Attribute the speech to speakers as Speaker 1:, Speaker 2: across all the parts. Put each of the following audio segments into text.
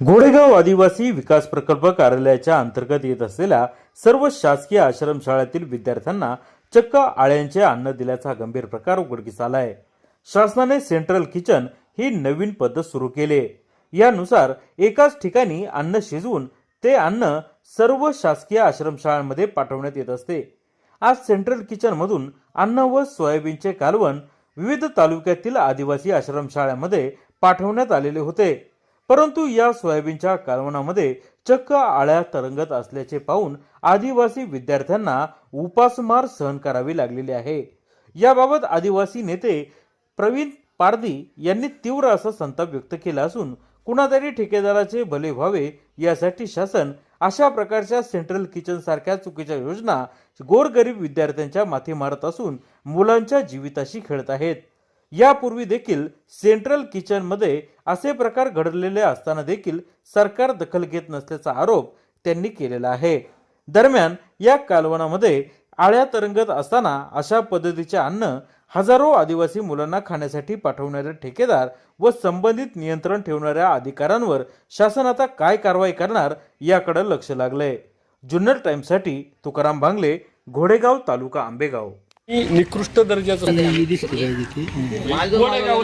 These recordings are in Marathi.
Speaker 1: घोडेगाव आदिवासी विकास प्रकल्प कार्यालयाच्या अंतर्गत येत असलेल्या सर्व शासकीय आश्रमशाळेतील विद्यार्थ्यांना चक्क आळ्यांचे अन्न दिल्याचा गंभीर प्रकार उघडकीस आला आहे शासनाने सेंट्रल किचन ही नवीन पद्धत सुरू केली. यानुसार एकाच ठिकाणी अन्न शिजवून ते अन्न सर्व शासकीय आश्रमशाळांमध्ये पाठवण्यात येत असते. आज सेंट्रल किचनमधून अन्न व सोयाबीनचे कालवण विविध तालुक्यातील आदिवासी आश्रमशाळांमध्ये पाठवण्यात आलेले होते. परंतु या सोयाबीनच्या कालवणामध्ये चक्क आळ्या तरंगत असल्याचे पाहून आदिवासी विद्यार्थ्यांना उपासमार सहन करावी लागलेली आहे. याबाबत आदिवासी नेते प्रवीण पारदी यांनी तीव्र असा संताप व्यक्त केला असून कुणातरी ठेकेदाराचे भले व्हावे यासाठी शासन अशा प्रकारच्या सेंट्रल किचन सारख्या चुकीच्या योजना गोरगरीब विद्यार्थ्यांच्या माथी मारत असून मुलांच्या जीविताशी खेळत आहेत. यापूर्वी देखील सेंट्रल किचनमध्ये असे प्रकार घडलेले असताना देखील सरकार दखल घेत नसल्याचा आरोप त्यांनी केलेला आहे. दरम्यान या कालवणामध्ये आळ्या तरंगत असताना अशा पद्धतीचे अन्न हजारो आदिवासी मुलांना खाण्यासाठी पाठवणारे ठेकेदार व संबंधित नियंत्रण ठेवणाऱ्या अधिकाऱ्यांवर शासन आता काय कारवाई करणार याकडे लक्ष लागलंय. जुन्नर टाइम्ससाठी तुकाराम भांगले घोडेगाव तालुका आंबेगाव.
Speaker 2: ही निकृष्ट दर्जाचं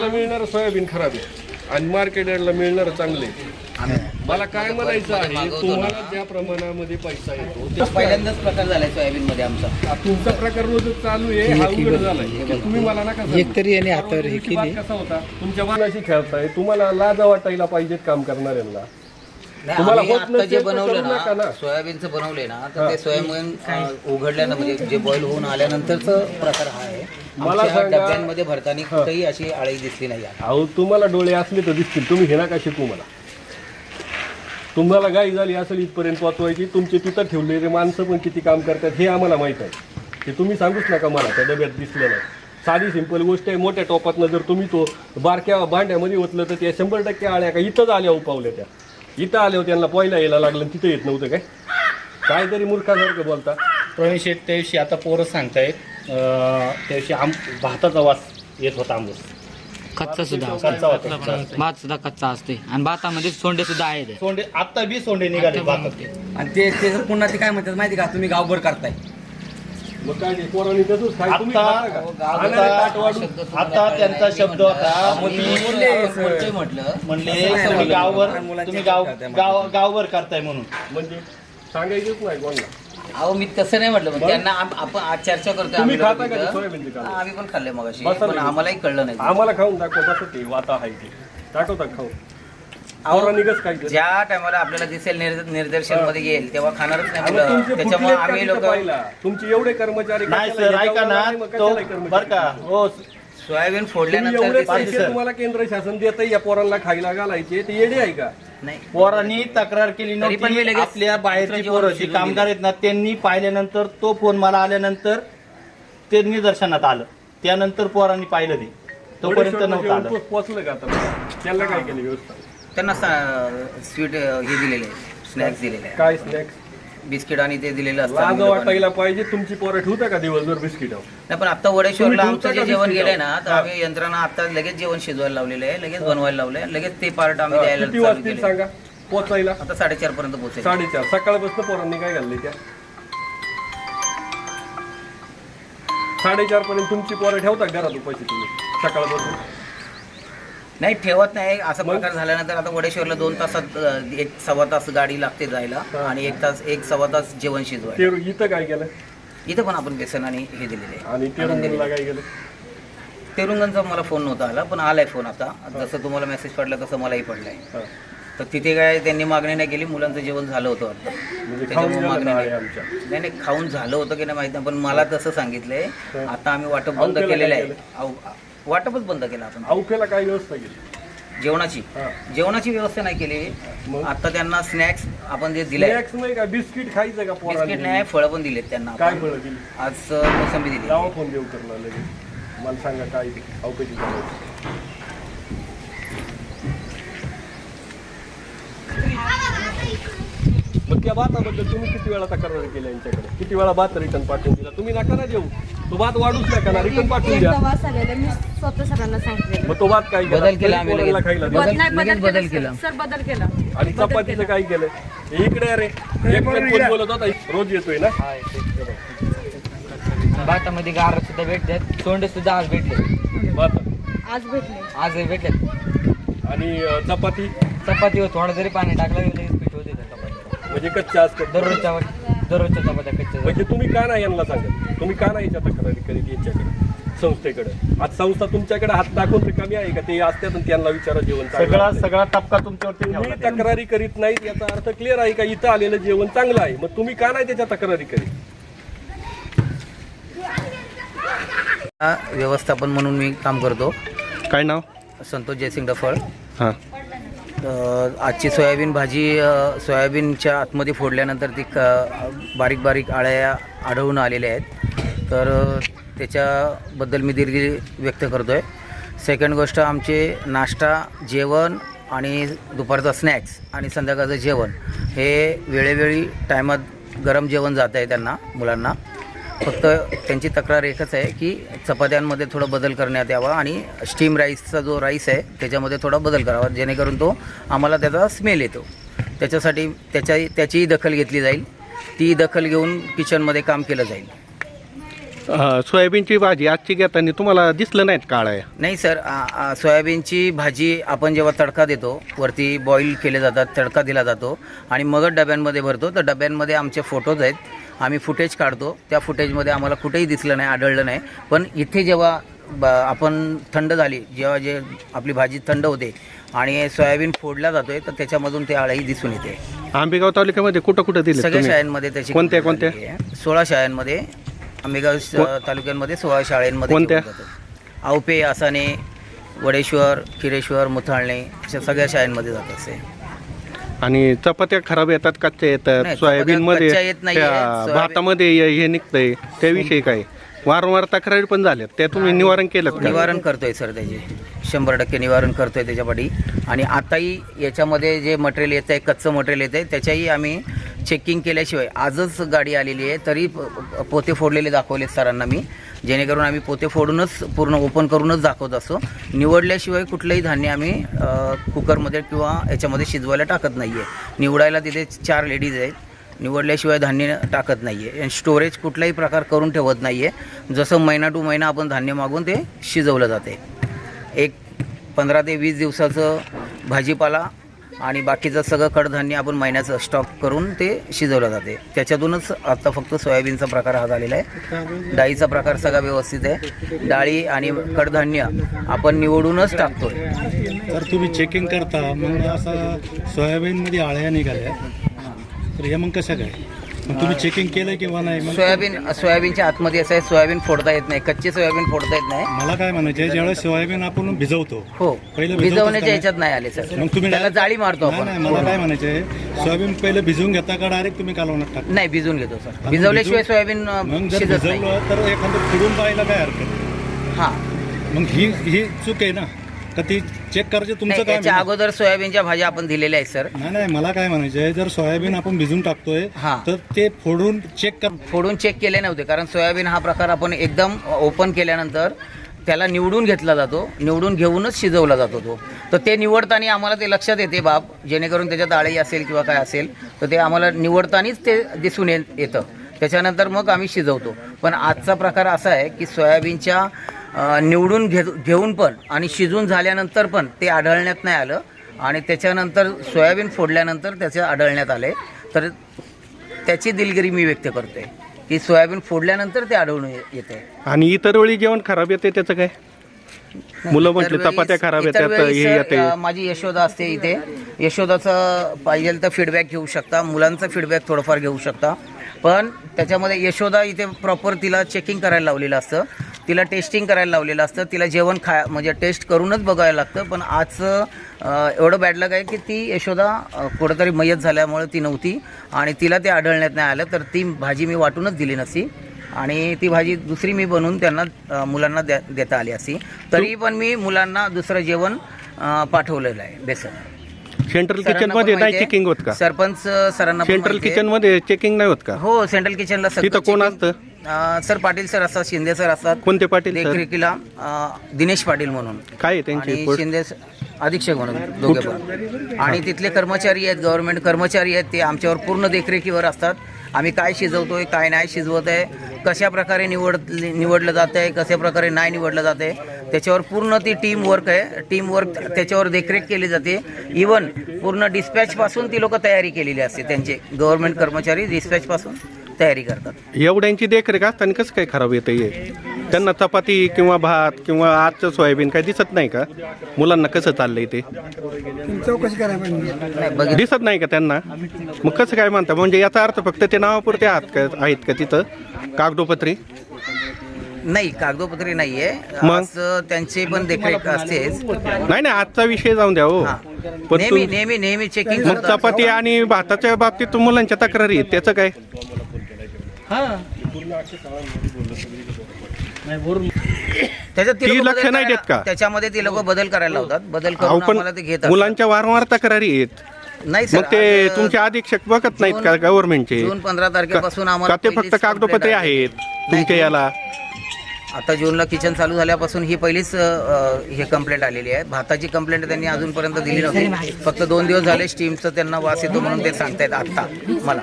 Speaker 2: मिळणारं सोयाबीन खराब आहे. आणि मार्केट यार्डला मिळणारं चांगलं आहे. मला काय म्हणायचं आहे तुम्हाला ज्या प्रमाणामध्ये पैसा येतो
Speaker 3: तो पहिल्यांदाच प्रकार झालाय सोयाबीन मध्ये आमचा.
Speaker 2: त्या- तुमचा प्रकार रोज चालू आहे हा उघड झालाय. तुम्ही मला नका सांगू.
Speaker 4: एक तरी याने हातावर हे
Speaker 2: कसा होता? तुमच्या बाणाशी खेळताय तुम्हाला लाजा वाटायला पाहिजेत काम करणाऱ्यांना.
Speaker 3: नाही,
Speaker 2: तुम्हाला
Speaker 3: आम्ही
Speaker 2: होत
Speaker 3: आता जे
Speaker 2: नसेल तर
Speaker 3: बनवलं
Speaker 2: करू नका ना.
Speaker 3: ना सोयाबीनचं बनवलंय ना तर ते सोयाबीन अं, उघडल्यानं म्हणजे जे बॉईल होऊन आल्यानंतरच प्रकार हा आहे.
Speaker 2: मला
Speaker 3: आमच्या
Speaker 2: सांगा-
Speaker 3: डब्यांमध्ये भरताना कुठेही अशी आळी दिसली नाही आहे.
Speaker 2: अहो तुम्हाला डोळे असले तर दिसतील. तुम्ही हे नका शिकू मला. तुम्हाला गाई झाली असेल इथपर्यंत पोचवायची तुमचे तिथं ठेवलेले माणसं पण किती काम करतात हे आम्हाला माहीत आहे. ते तुम्ही सांगूच नका मला त्या डब्यात दिसलं नाही. साधी सिंपल गोष्ट आहे मोठ्या टोपातनं जर तुम्ही तो बारक्या भांड्यामध्ये ओतलं तर त्या शंभर टक्के आल्या का इथंच आल्या उपावल्या त्या. इथं आल्यावर त्यांना पहिला यायला लागलं तिथं येत नव्हतं काय? काहीतरी मूर्खासारखं बोलता.
Speaker 5: प्रवीण शेठ त्या दिवशी आता पोरं सांगतायत अं, त्या दिवशी आम भाताचा वास येत होता आंबूस.
Speaker 4: कच्चा सुद्धा
Speaker 5: कच्चा होता
Speaker 4: असतो. भात सुद्धा कच्चा असते आणि भातामध्ये सोंडे सुद्धा आहेत.
Speaker 5: सोंडे आत्ता बी सोंडे निघाले भातात
Speaker 3: आणि ते ते जर पुन्हा ते काय म्हणतात माहिती का? तुम्ही गावभर करताय.
Speaker 2: मग काय ते पोरांनी तसंच काय तुम्ही
Speaker 5: आता
Speaker 2: खाता का? आणायला ताट वाढून.
Speaker 5: आता आता त्यांचा शब्द होता
Speaker 3: बोलले, म्हटलं.
Speaker 5: म्हणले तुम्ही गाववर तुम्ही गाव गाव गाववर करताय म्हणून.
Speaker 2: म्हणजे सांगायचंच नाही कोणाला
Speaker 3: अहो मी तसं नाही म्हटलं पण त्यांना आम- आपण आज चर्चा करतोय
Speaker 2: तुम्ही
Speaker 3: आम्ही लोकं
Speaker 2: खाता का ते
Speaker 3: तिथं.
Speaker 2: सोयाबीनचे कालवण?
Speaker 3: हा, आम्ही पण खाल्ले मग
Speaker 2: बसा
Speaker 3: पण
Speaker 2: ना.
Speaker 3: आम्हालाही कळलं नाही.
Speaker 2: आम्हाला खाऊन दाखव कसं ते वाता आहे ते. दाखवता खाऊ
Speaker 3: ज्या टायमाला आपल्याला दिसेल निर्द- निर्दर्शनमध्ये येईल तेव्हा खाणारच नाही मुलं. त्याच्यामुळे आम्ही लोक?
Speaker 2: तुमचे एवढे कर्मचारी
Speaker 5: नाही सर ऐका? ना तो? बर का हो
Speaker 3: सोयाबीन फोडल्यानंतर
Speaker 2: एवढे
Speaker 3: ते-
Speaker 2: पैसे तुम्हाला केंद्र शासन देत या पोरांना खायला घालायचे ते येडे आहे का?
Speaker 3: नाही.
Speaker 5: पोरांनी तक्रार केली नव्हती
Speaker 3: लगेच
Speaker 5: आपल्या बाहेरची पोरं कामगार आहेत ना त्यांनी पाहिल्यानंतर तो फोन मला आल्यानंतर ते निदर्शनात आलं. त्यानंतर पोरांनी पाहिलं ते. तोपर्यंत नव्हतं आलं.
Speaker 2: पो- पोचलं का आता? त्याला काय केलं व्यवस्था?
Speaker 3: त्यांना स्वीट हे दिलेले स्नॅक्स दिलेले आहे.
Speaker 2: काय स्नॅक्स
Speaker 3: बिस्किट आणि ते दिलेलं असतं
Speaker 2: लाज. वाटायला पाहिजे तुमची पोरं ठेवता का दिवसभर बिस्किट?
Speaker 3: नाही पण आता वडेश्वरला
Speaker 2: तुम्ही
Speaker 3: आमचं
Speaker 2: ठेवता
Speaker 3: जे
Speaker 2: का
Speaker 3: जेवण
Speaker 2: बिस्किटं?
Speaker 3: गेलंय ना तर आम्ही यंत्रणा आता लगेच जेवण शिजवायला लावलेलं आहे लगेच बनवायला लावलंय लगेच ते पार्ट आम्ही द्यायला
Speaker 2: किती
Speaker 3: चालू
Speaker 2: वाजतील
Speaker 3: केले
Speaker 2: सांगा? पोचायला?
Speaker 3: आता साडेचार पर्यंत पोहोचेल
Speaker 2: साडेचार. सकाळपासून पोरांनी काय घालले त्या? साडेचार पर्यंत तुमची पोरं ठेवता का घरात उपाशी तुम्ही? सकाळपासून?
Speaker 3: नाही ठेवत नाही असा? प्रकार झाल्यानंतर आता वडेश्वरला दोन तासात अ, एक सव्वा तास गाडी लागते जायला. आणि एक तास एक सव्वा तास जेवण शिजवायला
Speaker 2: ते इथं काय केलं
Speaker 3: इथं पण आपण बेसन आणि हे दिलेले आहे.
Speaker 2: आणि ते
Speaker 3: आणून दिलेलं
Speaker 2: रुंगला
Speaker 3: आहे.
Speaker 2: काय केलं
Speaker 3: तेरुंगणचा मला फोन नव्हता आला पण आलाय फोन आता जसं तुम्हाला मेसेज पडला तसं मलाही पडलाय
Speaker 2: हा.
Speaker 3: तर तिथे काय त्यांनी मागणी नाही केली मुलांचं जेवण झालं होतं वाटतं.
Speaker 2: म्हणजे खाऊन
Speaker 3: त्याच्यामुळे मागणी नाही
Speaker 2: आमच्या
Speaker 3: नाही नाही खाऊन झालं होतं की नाही माहीत नाही पण मला तसं सांगितलंय. आता आम्ही वाटप बंद
Speaker 2: केलं
Speaker 3: केलेलं आहे अहो, वाटपच बंद केलं आपण.
Speaker 2: अवखेला काय व्यवस्था केली?
Speaker 3: जेवणाची.
Speaker 2: हा.
Speaker 3: जेवणाची व्यवस्था नाही केली.
Speaker 2: मग?
Speaker 3: आता त्यांना स्नॅक्स आपण जे दिले.
Speaker 2: स्नॅक्स नाही का? बिस्किट खायचं का
Speaker 3: बिस्किट
Speaker 2: पोरांनी
Speaker 3: नाही फळं पण दिलेत त्यांना
Speaker 2: काय
Speaker 3: आपण.
Speaker 2: फळं दिली?
Speaker 3: आज अ, मोसंबी दिली.
Speaker 2: लावा फोन देऊ करला लगेच. मला सांगा काय अवकाशी करायचं मग त्या भाताबद्दल तुम्ही किती वेळा तक्रार केल्या यांच्याकडे? किती वेळा भात रिटर्न पाठवून दिला? तुम्ही नका ना देऊ. तो भात वाढूच नका ना रिटर्न पाठवून द्या.
Speaker 6: एकदा वास आलेला मी स्वतः सरांना सांगितलेलं
Speaker 2: मग तो भात काय केला?
Speaker 4: बदल केला आम्ही
Speaker 2: पोरांना
Speaker 4: लगेच.
Speaker 2: खायला?
Speaker 6: बदल
Speaker 2: दिला.
Speaker 6: नाही
Speaker 4: लगेच
Speaker 6: बदल
Speaker 4: बदल
Speaker 6: केला
Speaker 4: केला.
Speaker 6: सर बदल केला.
Speaker 2: आणि चपातीचं काय केलं? हे इकडे अरे एक पण कोण बोलत होता? रोज येतोय ना?
Speaker 4: भातामध्ये गार सुद्धा भेटतात सोंडे सुद्धा आज भेटले
Speaker 2: भात?
Speaker 6: आज भेटले.
Speaker 4: आज भेटले
Speaker 2: आणि अं, चपाती?
Speaker 4: चपातीवर थोडं जरी पाणी टाकलं की लगेच पीठ होते त्या चपातीचं.
Speaker 2: म्हणजे कच्च्या असतात
Speaker 4: दररोजच्या दररोजच्या चपात्या कच्च्या
Speaker 2: म्हणजे तुम्ही का नाही यांना सांगत? तुम्ही का नाही याच्या तक्रारी करीत यांच्याकडे संस्थेकडे? आज संस्था तुमच्याकडे हात दाखवून कमी आहे का? ते असतात आणि त्यांना विचारा जेवण चांगलं
Speaker 5: सगळा. सगळा टपका तुमच्यावरती
Speaker 2: तुम्ही तक्रारी करीत नाहीत याचा अर्थ क्लिअर आहे का? इथं आलेलं जेवण चांगलं आहे. मग तुम्ही का नाही त्याच्या तक्रारी करीत?
Speaker 3: हा, व्यवस्थापन म्हणून मी काम करतो.
Speaker 7: काय नाव?
Speaker 3: संतोष जयसिंग डफळ.
Speaker 7: हां.
Speaker 3: आजची सोयाबीन भाजी सोयाबीनच्या आतमध्ये फोडल्यानंतर ती क बारीक बारीक आळ्या आढळून आलेल्या आहेत. तर त्याच्याबद्दल मी दिलगिरी व्यक्त करतो आहे सेकंड गोष्ट आमचे नाश्ता जेवण आणि दुपारचा स्नॅक्स आणि संध्याकाळचं जेवण हे वेळोवेळी टायमात गरम जेवण जात आहे त्यांना मुलांना. फक्त त्यांची तक्रार एकच आहे की चपात्यांमध्ये थोडा बदल करण्यात यावा आणि स्टीम राईसचा जो राईस आहे त्याच्यामध्ये थोडा बदल करावा. जेणेकरून तो आम्हाला त्याचा स्मेल येतो. त्याच्यासाठी त्याच्या त्याचीही दखल घेतली जाईल. ती दखल घेऊन किचनमध्ये काम केलं जाईल.
Speaker 7: अं, सोयाबीनची भाजी आजची घेताना तुम्हाला दिसलं नाहीत काळ्या
Speaker 3: नाही सर. आ- आ- सोयाबीनची भाजी आपण जेव्हा तडका देतो वरती बॉईल केले जातात तडका दिला जातो आणि मगच डब्यांमध्ये भरतो. तर डब्यांमध्ये आमचे फोटोज आहेत. आम्ही फुटेज काढतो. त्या फुटेजमध्ये आम्हाला कुठेही दिसलं नाही आढळलं नाही. पण इथे जेव्हा ब आपण थंड झाली जेव्हा जे आपली भाजी थंड होते आणि सोयाबीन फोडला जातोय तर त्याच्यामधून ते आळही दिसून येते.
Speaker 7: आंबेगाव तालुक्यामध्ये कुठं कुठं दिले
Speaker 3: सगळ्या शाळांमध्ये त्याची
Speaker 7: कोणत्या- कोणत्या?
Speaker 3: सोळा शाळांमध्ये आंबेगाव तालुक्यांमध्ये सोळा शाळांमध्ये
Speaker 7: कोणत्या?
Speaker 3: आवपे आसाने वडेश्वर खिरेश्वर मुथाळणे अशा सगळ्या शाळांमध्ये जात असते.
Speaker 7: आणि चपात्या खराब येतात कच्च्या येतात
Speaker 3: नाही,
Speaker 7: सोयाबीन मध्ये
Speaker 3: कच्च्या येत नाहीये.
Speaker 7: त्या
Speaker 3: सोयाबीन-
Speaker 7: भातामध्ये हे हे निघतंय त्याविषयी काय? वारंवार तक्रारी पण झाल्यात त्या तुम्ही निवारण केलं का?
Speaker 3: निवारण करतोय सर त्याचे. शंभर टक्के निवारण करतोय त्याच्यापाठी. आणि आताही याच्यामध्ये जे मटेरियल येत आहे कच्चं मटेरियल येत आहे त्याच्याही आम्ही चेकिंग केल्याशिवाय आजच गाडी आलेली आहे. तरी प- पोते फोडलेले दाखवले सरांना मी. जेणेकरून आम्ही पोते फोडूनच पूर्ण ओपन करूनच दाखवत असतो निवडल्याशिवाय कुठलंही धान्य आम्ही कुकरमध्ये किंवा याच्यामध्ये शिजवायला टाकत नाही आहे निवडायला तिथे चार लेडीज आहेत. निवडल्याशिवाय धान्य टाकत नाही आहे आणि स्टोरेज कुठलाही प्रकार करून ठेवत नाही आहे जसं महिना टू महिना आपण धान्य मागून ते शिजवलं जाते. एक पंधरा ते वीस दिवसाचं भाजीपाला आणि बाकीचं सगळं कडधान्य आपण महिन्याचं स्टॉक करून ते शिजवलं जाते. त्याच्यातूनच आता फक्त सोयाबीनचा प्रकार हा झालेला आहे. डाळीचा प्रकार सगळा व्यवस्थित आहे. डाळी आणि कडधान्य आपण निवडूनच टाकतोय.
Speaker 8: तर तुम्ही चेकिंग करता मग असं सोयाबीनमध्ये आळ्या निघाल्या. तर हे मग कसं काय? मग तुम्ही चेकिंग केलं किंवा नाही मग
Speaker 3: सोयाबीन सोयाबीनच्या आतमध्ये असं आहे सोयाबीन फोडता येत नाही कच्चे सोयाबीन फोडता येत नाही.
Speaker 8: मला काय म्हणायचं आहे ज्यावेळेस सोयाबीन आपण भिजवतो
Speaker 3: हो
Speaker 8: पहिलं भिजवतच
Speaker 3: भिजवण्याच्या
Speaker 8: का
Speaker 3: ह्याच्यात नाही आले सर.
Speaker 8: मग तुम्ही
Speaker 3: त्याला
Speaker 8: direct-
Speaker 3: जाळी मारतो
Speaker 8: नाही
Speaker 3: आपण.
Speaker 8: मला काय म्हणायचं आहे सोयाबीन पहिलं भिजवून घेता का डायरेक्ट तुम्ही कालवणात टाकता?
Speaker 3: नाही भिजवून घेतो सर. भिजवल्याशिवाय
Speaker 8: भिजवून-
Speaker 3: सोयाबीन अं,
Speaker 8: मग जर
Speaker 3: शिजत नाही.
Speaker 8: भिजवलं तर एखादं फिरून पाहायला काय हरकत? नाही.
Speaker 3: हा.
Speaker 8: मग ही ही चूक आहे ना? का ती चेक करायचं तुमचं
Speaker 3: नाही
Speaker 8: काय म्हणणं?
Speaker 3: अगोदर सोयाबीनच्या भाज्या आपण दिलेल्या आहेत सर
Speaker 8: नाही नाही मला काय म्हणायचं आहे जर सोयाबीन आपण भिजून टाकतोय
Speaker 3: हा.
Speaker 8: तर ते फोडून चेक कर
Speaker 3: फोडून चेक केले नव्हते कारण सोयाबीन हा प्रकार आपण एकदम ओपन केल्यानंतर त्याला निवडून घेतला जातो निवडून घेऊनच शिजवला जातो तो तर ते निवडताना आम्हाला ते लक्षात येते बाब जेणेकरून त्याच्यात आळी असेल किंवा काय असेल तर ते आम्हाला निवडतानाच ते दिसून ये येतं त्याच्यानंतर मग आम्ही शिजवतो पण आजचा प्रकार असा आहे की सोयाबीनच्या निवडून घे घेऊन पण आणि शिजून झाल्यानंतर पण ते आढळण्यात नाही आलं. आणि त्याच्यानंतर सोयाबीन फोडल्यानंतर त्याचे आढळण्यात आले. तर त्याची दिलगिरी मी व्यक्त करतोय की सोयाबीन फोडल्यानंतर ते आढळून येते.
Speaker 7: आणि इतर वेळी जेवण खराब येते त्याचं काय? मुलं म्हटले चपात्या खराब येतात
Speaker 3: माझी यशोदा असते इथे. यशोदाचं पाहिजे तर फीडबॅक घेऊ शकता. मुलांचा फीडबॅक थोडंफार घेऊ शकता. पण त्याच्यामध्ये यशोदा इथे प्रॉपर तिला चेकिंग करायला लावलेलं असतं. तिला टेस्टिंग करायला लावलेलं असतं. तिला जेवण खा म्हणजे टेस्ट करूनच बघायला लागतं. पण आज एवढं बॅड लक आहे की ती यशोदा कुठंतरी मयत झाल्यामुळे ती नव्हती. आणि तिला ते आढळण्यात नाही आलं. तर ती भाजी मी वाटूनच दिली नसती. आणि ती भाजी दुसरी मी बनवून त्यांना मुलांना द्या देता आली असती. तरी पण मी मुलांना दुसरं जेवण पाठवलेलं आहे बेसन.
Speaker 7: सेंट्रल किचनमध्ये नाही. चेकिंग होत का?
Speaker 3: सरपंच सरांना
Speaker 7: सेंट्रल. किचनमध्ये चेकिंग नाही होत का?
Speaker 3: हो सेंट्रल किचनला
Speaker 7: तिथं कोण असतं?
Speaker 3: अं, सर पाटील सर असतात शिंदे सर असतात.
Speaker 7: कोणते पाटील सर?
Speaker 3: देखरेखीला अं, दिनेश पाटील म्हणून.
Speaker 7: काय आहे त्यांची
Speaker 3: आणि
Speaker 7: पोस्ट?
Speaker 3: शिंदे स- अधीक्षक म्हणून दोघे पण. आणि तिथले कर्मचारी आहेत गव्हर्नमेंट कर्मचारी आहेत ते आमच्यावर पूर्ण देखरेखीवर असतात. आम्ही काय शिजवतोय काय नाही शिजवत आहे कशा प्रकारे निवड निवडलं जात आहे कशा प्रकारे नाही निवडलं जात आहे त्याच्यावर पूर्ण ती टीम वर्क आहे. टीम वर्क त्याच्यावर देखरेख केली जाते. इवन पूर्ण डिस्पॅच पासून ती लोक तयारी केलेली असते त्यांचे गव्हर्नमेंट कर्मचारी डिस्पॅच पासून. तयारी करतात.
Speaker 7: एवढ्यांची देखरेख असताना कसं काय खराब येतं हे? त्यांना चपाती किंवा भात किंवा आजचं सोयाबीन काय दिसत नाही का? मुलांना कसं चाललंय ते?
Speaker 3: नाही बघितलं.
Speaker 7: दिसत नाही का त्यांना? मग कसं काय म्हणता? म्हणजे याचा अर्थ फक्त ते नावापुरते आहात का आहेत का तिथं? कागदोपत्री?
Speaker 3: नाही कागदोपत्री नाहीये.
Speaker 7: मग?
Speaker 3: आज त्यांची पण देखरेख असतेच.
Speaker 7: नाही नाही आजचा विषय जाऊन द्या हो. पण
Speaker 3: नेहमी नेहमी नेहमी चेकिंग
Speaker 7: मग चपाती आणि भाताच्या बाबतीत मुलांच्या तक्रारी आहेत त्याचं काय?
Speaker 3: त्याच्यात ती
Speaker 7: ती
Speaker 3: लोकं
Speaker 7: लक्ष
Speaker 3: बदल
Speaker 7: नाही देत
Speaker 3: करायला-
Speaker 7: का?
Speaker 3: त्याच्यामध्ये ती लोक बदल करायला लावतात. बदल
Speaker 7: अहो
Speaker 3: करून
Speaker 7: पण
Speaker 3: आम्हाला ते घेतात.
Speaker 7: मुलांच्या वारंवार तक्रारी आहेत.
Speaker 3: नाही सर
Speaker 7: मग ते
Speaker 3: आज,
Speaker 7: तुमचे अधीक्षक बघत नाहीत का
Speaker 3: जून-
Speaker 7: गव्हर्नमेंटचे
Speaker 3: जून पंधरा तारखेपासून
Speaker 7: का
Speaker 3: आम्हाला
Speaker 7: ते
Speaker 3: पहिलीच
Speaker 7: फक्त कागदोपत्री
Speaker 3: complaint.
Speaker 7: आहेत तुमच्या याला?
Speaker 3: आता जूनला किचन चालू झाल्यापासून ही पहिलीच अ, हे कंप्लेंट आलेली आहे. भाताची कंप्लेंट त्यांनी अजूनपर्यंत दिली नव्हती. फक्त दोन दिवस झाले स्टीमचं त्यांना वास येतो म्हणून ते सांगतायत आत्ता मला.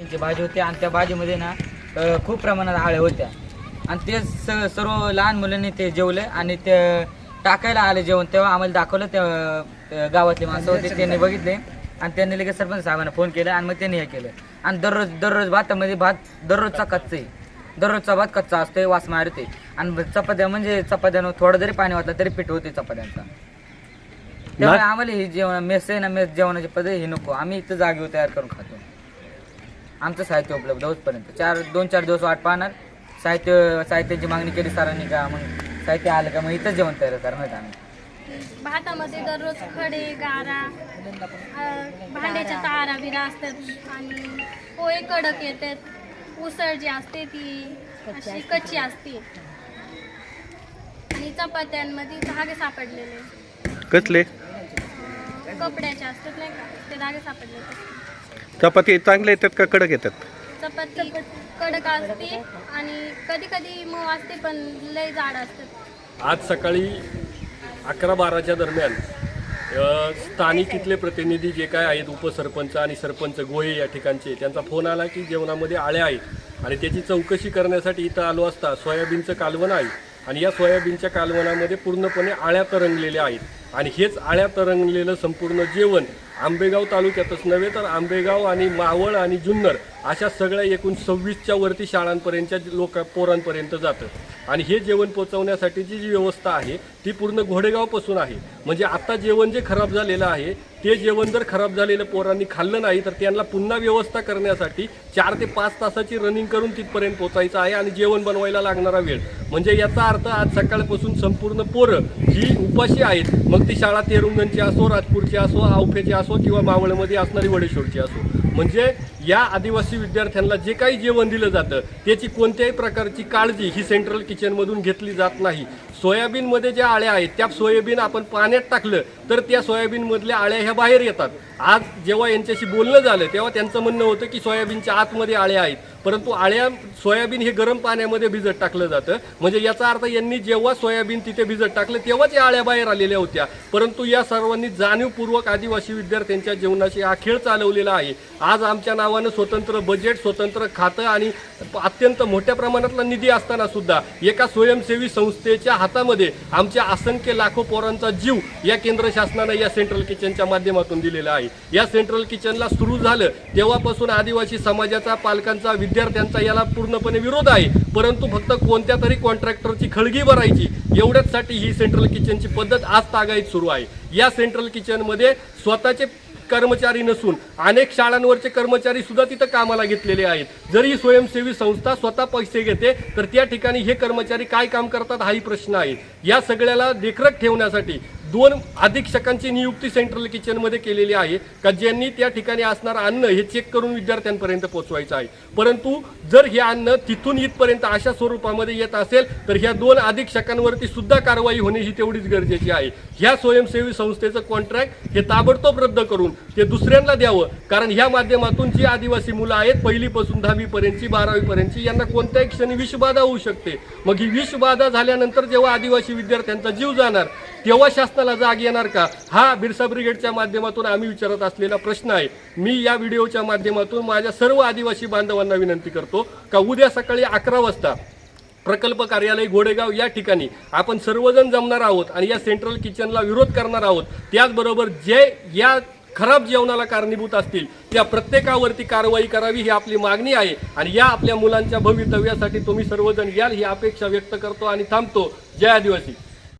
Speaker 4: त्यांची भाजी होती आणि त्या भाजीमध्ये ना अ, खूप प्रमाणात आळ्या होत्या. आणि ते स- सर्व लहान मुलांनी ते जेवले आणि ते टाकायला आले जेवण. तेव्हा आम्हाला दाखवलं ते ते गावातले माणसं होते त्यांनी बघितले. आणि त्यांनी लगेच सरपंच साहेबांना फोन केला आणि मग त्यांनी हे केलं. आणि दररोज दररोज भातामध्ये भात दररोजचा कच्चा आहे दररोजचा भात कच्चा असतोय वास मारते आणि चपात्या म्हणजे चपात्यानं थोडं जरी पाणी वाटलं तरी पीठ होते चपात्यांचा. त्यामुळे आम्हाला ही जेवण मेस आहे ना मेस जेवणाची पद्धत ही नको. आम्ही इथं जागेवर तयार करून खातो. आमचं साहित्य उपलब्ध होतपर्यंत. चार दोन चार दिवस वाट पाहणार. साहित्य साहित्याची मागणी केली सरांनी का मग साहित्य आलं का मग इथंच जेवण तयार करणार आम्ही.
Speaker 6: भातामध्ये दररोज खडे गारा अ, भांड्याच्या तारा बिरा असतात आणि पोहे कडक येतात. उसळ जी असते ती अशी कच्ची असते. आणि चपात्यांमध्ये धागे सापडलेले.
Speaker 7: कसले?
Speaker 6: अ, कपड्याचे असतात नाही का? ते धागे सापडलेले. असतात.
Speaker 7: चपाती चांगले येतात का कडक येतात?
Speaker 6: चपाती कडक असते आणि कधी कधी मऊ असते पण लय जाड असतात.
Speaker 2: आज सकाळी अकरा बाराच्या दरम्यान अ, स्थानिक इथले प्रतिनिधी जे काय आहेत उपसरपंच आणि सरपंच गोळे या ठिकाणचे त्यांचा फोन आला की जेवणामध्ये आळ्या आहेत आणि त्याची चौकशी करण्यासाठी इथं आलो असता सोयाबीनचं कालवण आहे. आणि या सोयाबीनच्या कालवणामध्ये पूर्णपणे आळ्या तरंगलेल्या आहेत. आणि हेच आळ्या तरंगलेलं संपूर्ण जेवण आंबेगाव तालुक्यातच नव्हे तर आंबेगाव आणि मावळ आणि जुन्नर अशा सगळ्या एकूण सव्वीसच्या वरती शाळांपर्यंतच्या लोक पोरांपर्यंत जातं. आणि हे जेवण पोचवण्यासाठीची जी व्यवस्था आहे ती पूर्ण घोडेगावपासून आहे. म्हणजे आत्ता जेवण जे खराब झालेलं आहे ते जेवण जर खराब झालेलं पोरांनी खाल्लं नाही तर त्यांना पुन्हा व्यवस्था करण्यासाठी चार ते पाच तासाची रनिंग करून तिथपर्यंत पोचायचं आहे आणि जेवण बनवायला लागणारा वेळ. म्हणजे याचा अर्थ आज सकाळपासून संपूर्ण पोरं ही उपाशी आहेत. मग ती शाळा तेरुंगणची असो राजपूरची असो आवफेची असो किंवा मावळमध्ये असणारी वडेश्वरची असो. म्हणजे या आदिवासी विद्यार्थ्यांना जे काही जेवण दिलं जातं त्याची कोणत्याही प्रकारची काळजी ही सेंट्रल किचनमधून घेतली जात नाही. सोयाबीनमध्ये ज्या आळ्या आहेत त्या सोयाबीन आपण पाण्यात टाकलं तर त्या सोयाबीनमधल्या आळ्या ह्या बाहेर येतात. आज जेव्हा यांच्याशी बोलणं झालं तेव्हा त्यांचं म्हणणं होतं की सोयाबीनच्या आतमध्ये आळ्या आहेत. परंतु आळ्या सोयाबीन हे गरम पाण्यामध्ये भिजत टाकलं जातं. म्हणजे याचा अर्थ यांनी जेव्हा सोयाबीन तिथे भिजत टाकलं तेव्हाच या आळ्या बाहेर आलेल्या होत्या. परंतु या सर्वांनी जाणीवपूर्वक आदिवासी विद्यार्थ्यांच्या जीवनाशी हा खेळ चालवलेला आहे. आज आमच्या नावानं स्वतंत्र बजेट स्वतंत्र खातं आणि अत्यंत मोठ्या प्रमाणातला निधी असताना सुद्धा एका स्वयंसेवी संस्थेच्या हातामध्ये आमच्या असंख्य लाखो पोरांचा जीव या केंद्र शासनानं या सेंट्रल किचनच्या माध्यमातून दिलेला आहे. या सेंट्रल किचनला सुरू झालं तेव्हापासून आदिवासी समाजाचा पालकांचा विद्यार्थ्यांचा याला पूर्णपणे विरोध आहे. परंतु फक्त कोणत्या तरी कॉन्ट्रॅक्टरची खळगी भरायची एवढ्याचसाठी ही सेंट्रल किचनची पद्धत आज तागायत सुरू आहे. या सेंट्रल किचनमध्ये स्वतःचे कर्मचारी नसून अनेक शाळांवरचे कर्मचारी सुद्धा तिथं कामाला घेतलेले आहेत. जरी स्वयंसेवी संस्था स्वतः पैसे घेते तर त्या ठिकाणी हे कर्मचारी काय काम करतात हाही प्रश्न आहे. या सगळ्याला देखरेख ठेवण्यासाठी दोन अधीक्षकांची नियुक्ती सेंट्रल किचनमध्ये केलेली आहे. का ज्यांनी त्या ठिकाणी असणारं अन्न हे चेक करून विद्यार्थ्यांपर्यंत पोहोचवायचं आहे. परंतु जर हे अन्न तिथून इथपर्यंत अशा स्वरूपामध्ये येत असेल तर ह्या दोन अधीक्षकांवरती सुद्धा कारवाई होणे ही तेवढीच गरजेची आहे. ह्या स्वयंसेवी संस्थेचं कॉन्ट्रॅक्ट हे ताबडतोब रद्द करून ते दुसऱ्यांना द्यावं. कारण ह्या माध्यमातून जी आदिवासी मुलं आहेत पहिलीपासून दहावीपर्यंतची बारावीपर्यंतची यांना कोणत्याही क्षणी विषबाधा होऊ शकते. मग ही विषबाधा झाल्यानंतर जेव्हा आदिवासी विद्यार्थ्यांचा जीव जाणार तेव्हा शासनाला जाग येणार का? हा बिरसा ब्रिगेडच्या माध्यमातून आम्ही विचारत असलेला प्रश्न आहे. मी या व्हिडिओच्या माध्यमातून माझ्या सर्व आदिवासी बांधवांना विनंती करतो का उद्या सकाळी अकरा वाजता प्रकल्प कार्यालय घोडेगाव या ठिकाणी आपण सर्वजण जमणार आहोत आणि या सेंट्रल किचनला विरोध करणार आहोत. त्याचबरोबर जे या खराब जेवणाला कारणीभूत असतील त्या प्रत्येकावरती कारवाई करावी ही आपली मागणी आहे आणि या आपल्या मुलांच्या भवितव्यासाठी तुम्ही सर्वजण याल ही अपेक्षा व्यक्त करतो आणि थांबतो. जय आदिवासी.